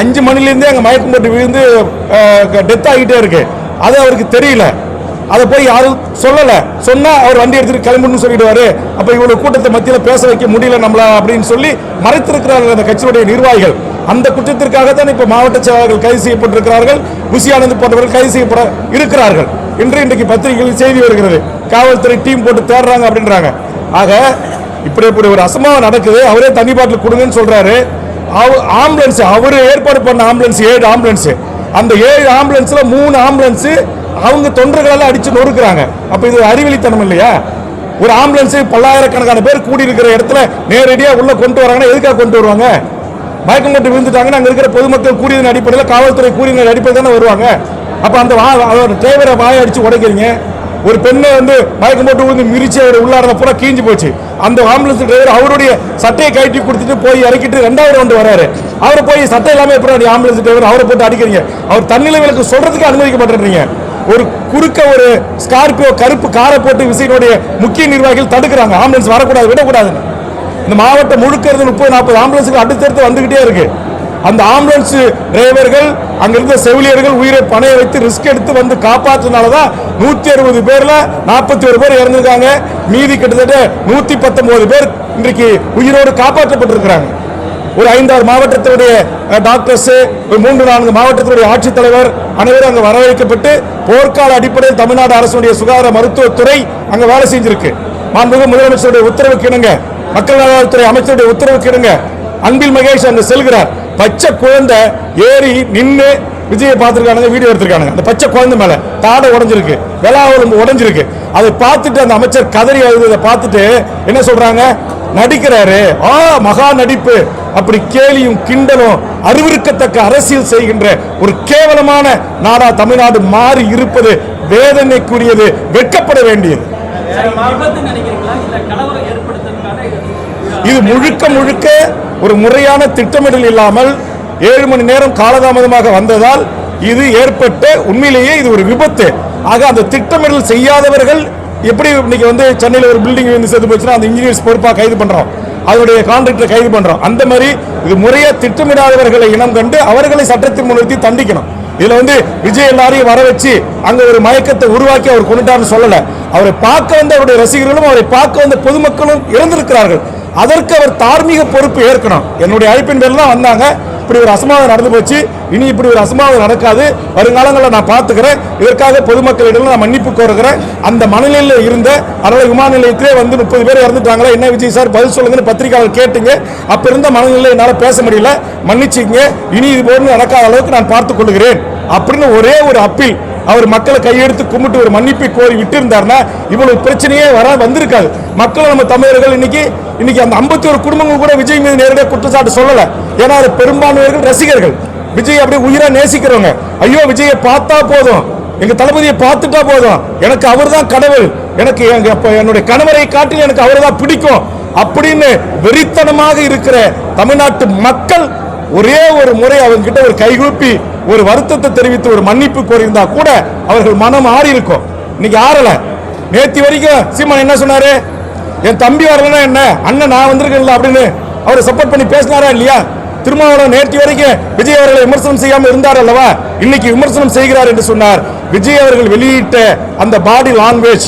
அஞ்சு மணிலேருந்தே அங்கே மயக்கம் போட்டு விழுந்து டெத் ஆகிட்டே இருக்கு. அது அவருக்கு தெரியல. அதை போய் யாரும் சொல்லலை. சொன்னால் அவர் வண்டி எடுத்துட்டு கிளம்புன்னு சொல்லிடுவாரு. அப்போ இவ்வளோ கூட்டத்தை மத்தியில் பேச வைக்க முடியல நம்மள அப்படின்னு சொல்லி மறைத்திருக்கிறார்கள் அந்த கட்சியுடைய நிர்வாகிகள். அந்த குற்றத்திற்காக தான் இப்போ மாவட்ட செயலாளர்கள் கைது செய்யப்பட்டிருக்கிறார்கள். புசி போன்றவர்கள் கைது செய்யப்பட இருக்கிறார்கள். இன்று இன்றைக்கு பத்திரிகைகளில் செய்தி வருகிறது. காவல்துறை டீம் போட்டு தேடுறாங்க அப்படின்றாங்க. ஆக இப்படி இப்படி ஒரு அசம்பாவம் நடக்குது. அவரே தண்ணி பாட்டில் கொடுங்கன்னு சொல்கிறாரு அவ- ஆம்புலன்ஸ் அவர் ஏற்பாடு பண்ண ஆம்புலன்ஸ் ஏழு ஆம்புலன்ஸ். அந்த ஏழு ஆம்புலன்ஸில் மூணு ஆம்புலன்ஸ் அவங்க தொண்டர்களால் அடித்து நொறுக்குறாங்க. அப்போ இது அறிவெளித்தனம் இல்லையா? ஒரு ஆம்புலன்ஸு பல்லாயிரக்கணக்கான பேர் கூடி இருக்கிற இடத்துல நேரடியாக உள்ளே கொண்டு வராங்கன்னா எதுக்காக கொண்டு வருவாங்க? மயக்கம் போட்டு விழுந்துட்டாங்கன்னா அங்கே இருக்கிற பொதுமக்கள் கூடியதன் அடிப்படையில் காவல்துறை கூடியதன் அடிப்படையில் தானே வருவாங்க. அப்போ அந்த வா- அவர் டிரைவரை வாயை அடித்து உடைக்கிறீங்க. ஒரு பெண்ணை வந்து மயக்கம் போட்டு விழுந்து மிரிச்சு அவர் உள்ளாடுறத பூரா கீஞ்சு போச்சு. அந்த ஆம்புலன்ஸ் டிரைவர் அவருடைய சட்டையை கழட்டி கொடுத்துட்டு போய் இறக்கிட்டு ரெண்டாவது ரவுண்டு வராரு. அவரை போய் சட்டை இல்லாமல் எப்படி ஆம்புலன்ஸ் டிரைவர் அவரை போட்டு அடிக்கிறீங்க? அவர் தன்னிலைகளுக்கு சொல்றதுக்கு அனுமதிக்க மாட்டேன்றீங்க ஒரு குறுக்க ஒரு ஸ்கார்பியோ கருப்பு காரை போட்டு விசையினுடைய முக்கிய நிர்வாகிகள் தடுக்கிறாங்க. ஆம்புலன்ஸ் வரக்கூடாது விடக்கூடாதுன்னு. இந்த மாவட்டம் முழுக்கிறது முப்பது நாற்பது ஆம்புலன்ஸுக்கு அடுத்தடுத்து வந்துகிட்டே இருக்கு. அந்த ஆம்புலன்ஸ் டிரைவர்கள் அங்கிருந்த செவிலியர்கள் உயிரை பணைய வைத்து ரிஸ்க் எடுத்து வந்து காப்பாற்றினால தான் நூற்றி அறுபது பேரில் நாற்பத்தி ஒரு பேர் இறந்துருக்காங்க. மீதி கிட்டத்தட்ட நூற்றி பத்தொன்பது பேர் இன்றைக்கு உயிரோடு காப்பாற்றப்பட்டிருக்கிறாங்க. ஒரு ஐந்தாறு மாவட்டத்தினுடைய டாக்டர்ஸ் ஒரு மூன்று நான்கு மாவட்டத்தினுடைய ஆட்சித்தலைவர் அனைவரும் அங்கே வரவேற்கப்பட்டு போர்க்கால அடிப்படையில் தமிழ்நாடு அரசுடைய சுகாதார மருத்துவத்துறை அங்கே வேலை செஞ்சிருக்கு. மாண்புமிகு முதலமைச்சருடைய உத்தரவுக்கு இணங்க மக்கள் நல்வாழ்வுத்துறை அமைச்சருடைய உத்தரவுக்கு இணங்க அன்பில் மகேஷ் அங்கு செல்கிறார். பச்சை குழந்தை ஏறி நின்னு விஜயை பார்த்திருக்கானுங்க வீடியோ எடுத்திருக்கானுங்க. அந்த பச்சை குழந்தை மேல தாடை உடைஞ்சிருக்கு. விழாவில் உடைஞ்சிருக்கு. அதை பார்த்துட்டு அந்த அமைச்சர் கதறி அழுததை பார்த்துட்டு என்ன சொல்றாங்க? நடிக்கிறாரு. ஆ மகா நடிப்பு. அப்படி கேலியும் கிண்டலும் அறிவிருக்கத்தக்க அரசியல் செய்கின்ற ஒரு கேவலமான நாடா தமிழ்நாடு மாறி இருப்பது வேதனைக்குரியது வெட்கப்பட வேண்டியது. இது முழுக்க முழுக்க ஒரு முறையான திட்டமிடல் இல்லாமல் ஏழு மணி நேரம் காலதாமதமாக வந்ததால் இது ஏற்பட்ட உண்மையிலேயே இது ஒரு விபத்து. ஆக அந்த திட்டமிடல் செய்யாதவர்கள் எப்படி இன்னைக்கு வந்து சென்னையில் ஒரு பில்டிங் வந்து செத்து போச்சுன்னா அந்த இன்ஜினியர்ஸ் பொறுப்பாக கைது பண்ணுறோம் அதனுடைய கான்ட்ராக்டரை கைது பண்ணுறோம் அந்த மாதிரி இது முறையாக திட்டமிடாதவர்களை இனம் கண்டு அவர்களை சட்டத்தின் முன்னிறுத்தி தண்டிக்கணும். இதில் வந்து விஜய் எல்லாரையும் வர வச்சு அங்கே ஒரு மயக்கத்தை உருவாக்கி அவர் கொண்டுட்டார்னு சொல்லலை. அவரை பார்க்க வந்த அவருடைய ரசிகர்களும் அவரை பார்க்க வந்த பொதுமக்களும் இறந்திருக்கிறார்கள். அதற்கு அவர் தார்மீக பொறுப்பு ஏற்கணும். என்னுடைய அழைப்பின் பேர்ல தான் வந்தாங்க. இப்படி ஒரு அசம்பாவிதம் நடந்து போச்சு. இனி இப்படி ஒரு அசம்பாவிதம் நடக்காது. வருங்காலங்களில் நான் பார்த்துக்கிறேன். இதற்காக பொதுமக்களிடம் நான் மன்னிப்பு கோருகிறேன். அந்த மனநிலையில் இருந்த அதனால் விமான நிலையத்திலே வந்து முப்பது பேர் இறந்துட்டாங்களா? என்ன விஜய் சார் பதில் சொல்லுங்கன்னு பத்திரிகையாளர் கேட்டுங்க. அப்போ இருந்த மனநிலை என்னால் பேச முடியல. மன்னிச்சுங்க இனி இது போன்று நடக்காத அளவுக்கு நான் பார்த்துக் கொள்கிறேன். அப்படின்னு ஒரே ஒரு அப்பீல். அவர் மக்களை கையெடுத்து கும்பிட்டு ஒரு மன்னிப்பை கோரி விட்டு இருந்தாருன்னா இவ்வளவு பிரச்சனையே வர வந்திருக்காது. மக்கள் நம்ம தமிழர்கள் இன்னைக்கு இன்னைக்கு அந்த 51 ஒரு குடும்பங்கள் கூட விஜய் மீது நேரடியாக குற்றச்சாட்டு சொல்லலை. ஏன்னா அது பெரும்பான்மையர்கள் ரசிகர்கள். விஜய் அப்படியே உயிரா நேசிக்கிறவங்க. ஐயோ விஜயை பார்த்தா போதும். எங்க தளபதியை பார்த்துட்டா போதும். எனக்கு அவர்தான் கடவுள். எனக்கு எங்க என்னுடைய கணவரை காட்டில் எனக்கு அவர்தான் பிடிக்கும். அப்படின்னு வெறித்தனமாக இருக்கிற தமிழ்நாட்டு மக்கள் ஒரே ஒரு முறை அவங்க கிட்ட ஒரு கைகூப்பி ஒரு வருத்தத்தை தெரிவித்து ஒரு மன்னிப்பு கோரியிருந்தா கூட அவர்கள் மனம் ஆறி இருக்கும். இன்னைக்கு ஆறல. நேத்தி வரைக்கும் சீமான் என்ன சொன்னாரு? என் தம்பி வரலன்னா என்ன? அண்ணன் நான் வந்திருக்கேன்ல அப்படின்னு அவரை சப்போர்ட் பண்ணி பேசினாரா இல்லையா? திருமாவளவன் நேற்று வரைக்கும் விஜய் அவர்களை விமர்சனம் செய்யாமல் இருந்தார் அல்லவா? இன்னைக்கு விமர்சனம் செய்கிறார் என்று சொன்னார். விஜய் அவர்கள் வெளியிட்ட அந்த பாடி லாங்குவேஜ்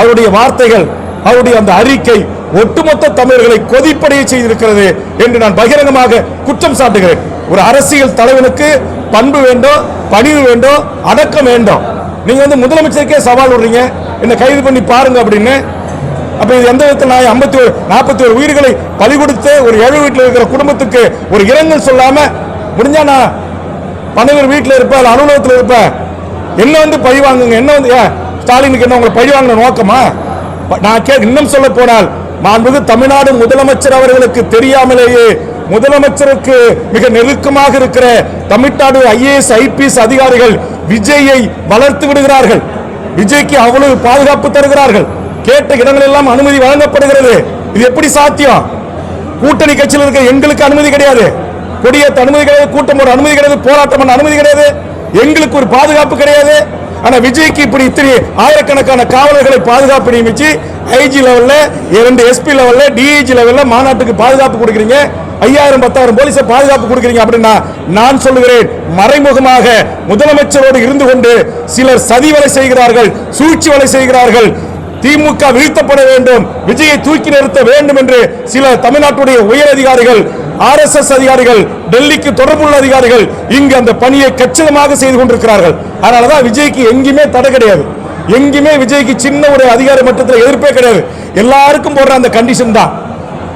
அவருடைய வார்த்தைகள் அவருடைய அந்த அறிக்கை ஒட்டுமொத்த தமிழர்களை கொதிப்படைய செய்திருக்கிறது என்று நான் பகிரங்கமாக குற்றம் சாட்டுகிறேன். ஒரு அரசியல் தலைவனுக்கு பண்பு வேண்டும் பணிவு வேண்டும் அடக்கம் வேண்டும் நீங்க வந்து முதலமைச்சருக்கே சவால் விடுறீங்க. என்ன கைது பண்ணி பாருங்க அப்படின்னு. அப்ப இது எந்த விதத்தில் நான் ஐம்பத்தி ஒரு நாற்பத்தி ஒரு உயிர்களை பலி கொடுத்து ஒரு ஏழு வீட்டில் இருக்கிற குடும்பத்துக்கு ஒரு இரங்கல் சொல்லாம முடிஞ்சா நான் பனைவர் வீட்டில் இருப்பேன் அலுவலகத்தில் இருப்பேன். என்ன வந்து பழி வாங்குங்க? என்ன வந்து ஏன்? ஸ்டாலினுக்கு என்ன உங்களை பழி வாங்கின நோக்கமா? நான் கே இன்னும் சொல்ல போனால் மாண்புமிகு தமிழ்நாடு முதலமைச்சர் அவர்களுக்கு தெரியாமலேயே முதலமைச்சருக்கு மிக நெருக்கமாக இருக்கிற தமிழ்நாடு ஐஏஎஸ் ஐபிஎஸ் அதிகாரிகள் விஜயை வளர்த்து விடுகிறார்கள். விஜய்க்கு அவ்வளவு பாதுகாப்பு தருகிறார்கள். கேட்ட இடங்கள் எல்லாம் அனுமதி வழங்கப்படுகிறது. இது எப்படி சாத்தியம்? கூட்டணி கட்சியில் இருக்க எங்களுக்கு அனுமதி கிடையாது. கொடியேற்ற அனுமதி கிடையாது கூட்டம் போட அனுமதி கிடையாது போராட்டம் பண்ண அனுமதி கிடையாது. எங்களுக்கு ஒரு பாதுகாப்பு கிடையாது. ஆனா விஜய்க்கு இப்படி இத்தனை ஆயிரக்கணக்கான காவலர்களை பாதுகாப்பு நியமிச்சு ஐஜி லெவல்ல இரண்டு எஸ்பி லெவல்ல டிஐஜி லெவல்ல மாநாட்டுக்கு பாதுகாப்பு கொடுக்குறீங்க. ஐயாயிரம் பத்தாயிரம் போலீஸை பாதுகாப்பு கொடுக்குறீங்க அப்படின்னா நான் சொல்லுகிறேன் மறைமுகமாக முதலமைச்சரோடு இருந்து கொண்டு சிலர் சதி வலை செய்கிறார்கள் சூழ்ச்சி வலை செய்கிறார்கள். திமுக வீழ்த்தப்பட வேண்டும் விஜயை தூக்கி நிறுத்த வேண்டும் என்று சில தமிழ்நாட்டுடைய உயர் அதிகாரிகள் ஆர்எஸ்எஸ் அதிகாரிகள் டெல்லிக்கு தொடர்புள்ள அதிகாரிகள் இங்கு அந்த பணியை கச்சிதமாக செய்து கொண்டிருக்கிறார்கள். அதனாலதான் விஜய்க்கு எங்கேயுமே தடை கிடையாது. எங்கேயுமே விஜய்க்கு சின்ன ஒரு அதிகார மட்டத்தில் எதிர்ப்பே கிடையாது. எல்லாருக்கும் போடுற அந்த கண்டிஷன் தான்.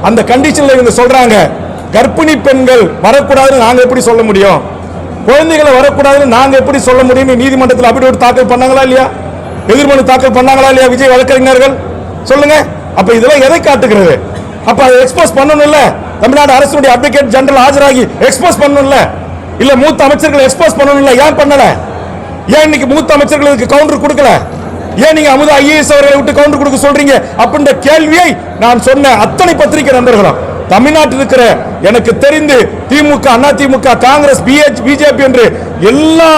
அந்த கண்டிஷன்ல இவங்க சொல்றாங்க கர்ப்பிணி பெண்கள் வரக்கூடாதுன்னு நாங்கள் எப்படி சொல்ல முடியும்? குழந்தைகளை வரக்கூடாதுன்னு நாங்கள் எப்படி சொல்ல முடியும்னு நீதிமன்றத்தில் அப்படி ஒரு தாக்கல் பண்ணாங்களா இல்லையா? எதிர்மனு தாக்கல் பண்ணாங்களா இல்லையா விஜய் வழக்கறிஞர்கள்? சொல்லுங்க. அப்ப இதெல்லாம் எதை காட்டுகிறது? அப்ப அதை எக்ஸ்போஸ் பண்ணணும்ல. தமிழ்நாடு அரசுடைய அட்வொகேட் ஜெனரல் ஆஜராகி எக்ஸ்போஸ் பண்ணணும்ல. இல்ல மூத்த அமைச்சர்கள் எக்ஸ்போஸ் பண்ணணும்ல. ஏன் பண்ணல? ஏன் இன்னைக்கு மூத்த அமைச்சர்களுக்கு கவுண்டர் கொடுக்கல? ஏன் நீங்க அமுதா ஐஏஎஸ் அவர்களை விட்டு கவுண்டர் கொடுக்க சொல்றீங்க? அப்படின்ற கேள்வியை நான் சொன்ன அத்தனை பத்திரிகை நண்பர்களும் தமிழ்நாட்டில் இருக்கிற எனக்கு தெரிந்து திமுக அண்ணா திமுக காங்கிரஸ் பிஹெச் பிஜேபி என்று எல்லா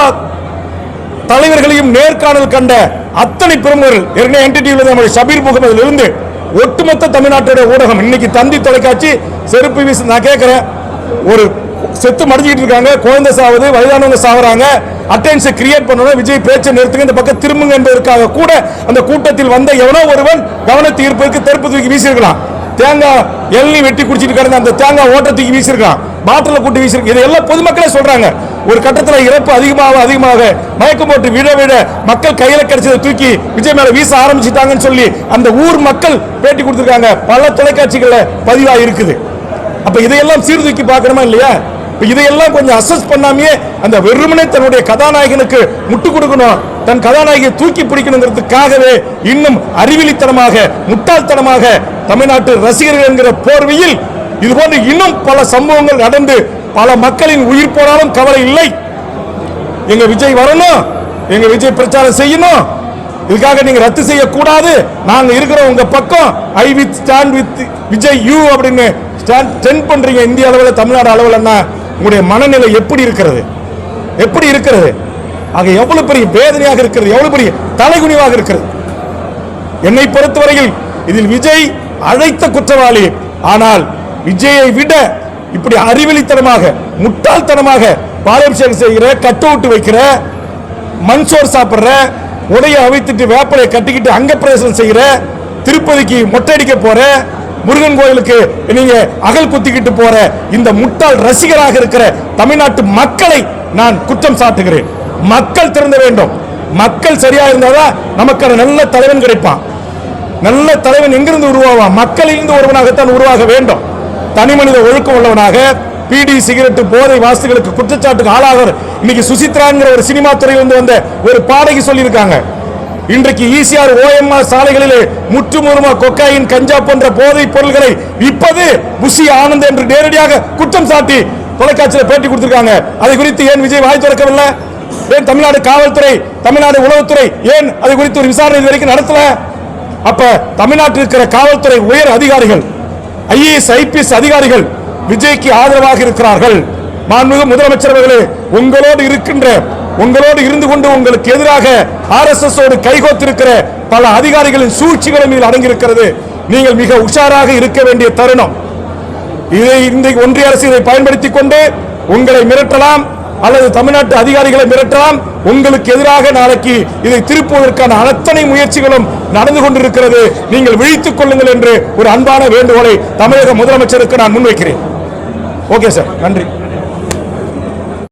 தலைவர்களையும் நேர்காணல் கண்ட அத்தனை பிரமுகர்கள் ஏற்கனவே என்டிடியில் நம்முடைய ஷபீர் முகமதுல இருந்து ஒட்டுமொத்த தமிழ்நாட்டுடைய ஊடகம் இன்னைக்கு தந்தி தொலைக்காட்சி செருப்பு வீசு நான் கேட்கிறேன் ஒரு செத்து மடிஞ்சிட்டு இருக்காங்க குழந்தை சாவது வயதானவங்க சாவறாங்க அட்டென்ஷனை கிரியேட் பண்ணணும் விஜய் பேச்சை நிறுத்துங்க இந்த பக்கம் திரும்புங்க என்பதற்காக கூட அந்த கூட்டத்தில் வந்த எவனோ ஒருவன் கவனத்தை ஈர்ப்பதற்கு தெருப்பு தூக்கி வீசியிருக்கலாம். தேங்காய் எள்ளி வெட்டி குடிச்சிட்டு கிடந்த அந்த தேங்காய் ஓட்ட தூக்கி வீசியிருக்கான். பாட்டில் கூட்டி வீசியிருக்கு. இதெல்லாம் பொதுமக்களே சொல்றாங்க. ஒரு கட்டத்தில் இறப்பு அதிகமாக அதிகமாக மயக்கம் போட்டு விட விழ மக்கள் கையில் கிடைச்சதை தூக்கி விஜய் மேல வீச ஆரம்பிச்சிட்டாங்கன்னு சொல்லி அந்த ஊர் மக்கள் பேட்டி கொடுத்துருக்காங்க. பல தொலைக்காட்சிகளில் பதிவாக இருக்குது. அப்ப இதையெல்லாம் சீர்தூக்கி பார்க்கணுமா இல்லையா? இப்போ இதையெல்லாம் கொஞ்சம் அசஸ் பண்ணாமையே அந்த வெறுமனே தன்னுடைய கதாநாயகனுக்கு முட்டு கொடுக்கணும். தன் கதாநாயகியை தூக்கி பிடிக்கணுங்கிறதுக்காகவே இன்னும் அறிவிலித்தனமாக முட்டாள்தனமாக தமிழ்நாட்டு ரசிகர்கள் என்கிற போர்வையில் இது போன்று இன்னும் பல சம்பவங்கள் நடந்து பல மக்களின் உயிர் போனாலும் கவலை இல்லை. எங்க விஜய் வரணும் எங்க விஜய் பிரச்சாரம் செய்யணும் இதுக்காக நீங்க ரத்து செய்யக்கூடாது. நாங்க இருக்கிறோம் உங்க பக்கம் I with stand with Vijay you அப்படின்னு ஸ்டாண்ட் டென் பண்றீங்க இந்திய அளவில் தமிழ்நாடு அளவில்னா உங்களுடைய மனநிலை எப்படி இருக்கிறது? எப்படி இருக்கிறது? ஆக எவ்வளவு பெரிய வேதனையாக இருக்கிறது எவ்வளவு பெரிய தலைகுனிவாக இருக்கிறது. என்னை பொறுத்தவரையில் இதில் விஜய் அழைத்த குற்றவாளி. ஆனால் விஜயை விட இப்படி அறிவெளித்தனமாக முட்டாள்தனமாக பாலாபிஷேகம் செய்கிற கட்டவுட்டு வைக்கிற மண் சோறு சாப்பிடுற உடைய அவித்துட்டு வேப்பலையை கட்டிக்கிட்டு அங்க பிரவேசனம் செய்கிற திருப்பதிக்கு மொட்டையடிக்க போற முருகன் கோயிலுக்கு நீங்க அகல் குத்திக்கிட்டு போற இந்த முட்டாள் ரசிகராக இருக்கிற தமிழ்நாட்டு மக்களை நான் குற்றம் சாட்டுகிறேன். மக்கள் திறந்த வேண்டும். மக்கள் சரியா இருந்தாதான் நமக்கான நல்ல தலைவன் கிடைப்பான். நல்ல தலைவன் எங்கிருந்து உருவாவான்? மக்களிலிருந்து ஒருவனாகத்தான் உருவாக வேண்டும். தனி மனித ஒழுக்கம் உள்ளவனாக பீடி சிகரெட் போதை வாசிகளுக்கு குற்றச்சாட்டுக்கு ஆளாக இன்னைக்கு சுசித்ராங்கிற ஒரு சினிமா துறையிலிருந்து வந்த ஒரு பாடகி சொல்லியிருக்காங்க. இன்றைக்கு ஈசிஆர் ஓஎம்ஆர் சாலைகளிலே முற்றுமுறுமா கொக்காயின் கஞ்சா போன்ற போதைப் பொருள்களை விற்பது புஷி ஆனந்த் என்று நேரடியாக குற்றம் சாட்டி தொலைக்காட்சியில் பேட்டி கொடுத்திருக்காங்க. அதை குறித்து ஏன் விஜய் வாய் திறக்கவில்லை? ஏன் தமிழ்நாடு காவல்துறை தமிழ்நாடு உளவுத்துறை ஏன் அது குறித்து ஒரு விசாரணை இது வரைக்கும் நடத்தல? அப்ப தமிழ்நாட்டில் இருக்கிற காவல்துறை உயர் அதிகாரிகள் ஐஏஎஸ் ஐபிஎஸ் அதிகாரிகள் விஜய்க்கு ஆதரவாக இருக்கிறார்கள். மாண்புமிகு முதலமைச்சர் அவர்களே உங்களோடு இருக்கின்ற உங்களோடு இருந்து கொண்டு உங்களுக்கு எதிராக ஆர்எஸ்எஸ் ஓடு கைகோத்திருக்கிற பல அதிகாரிகளின் சூழ்ச்சிகளும் இதில் அடங்கியிருக்கிறது. நீங்கள் மிக உஷாராக இருக்க வேண்டிய தருணம். இதை இந்த ஒன்றிய அரசு இதை பயன்படுத்திக் கொண்டு உங்களை மிரட்டலாம். அல்லது தமிழ்நாட்டு அதிகாரிகளை மிரட்டலாம். உங்களுக்கு எதிராக நாளைக்கு இதை திருப்புவதற்கான அத்தனை முயற்சிகளும் நடந்து கொண்டிருக்கிறது. நீங்கள் விழித்துக் கொள்ளுங்கள் என்று ஒரு அன்பான வேண்டுகோளை தமிழக முதலமைச்சருக்கு நான் முன்வைக்கிறேன். ஓகே சார் நன்றி.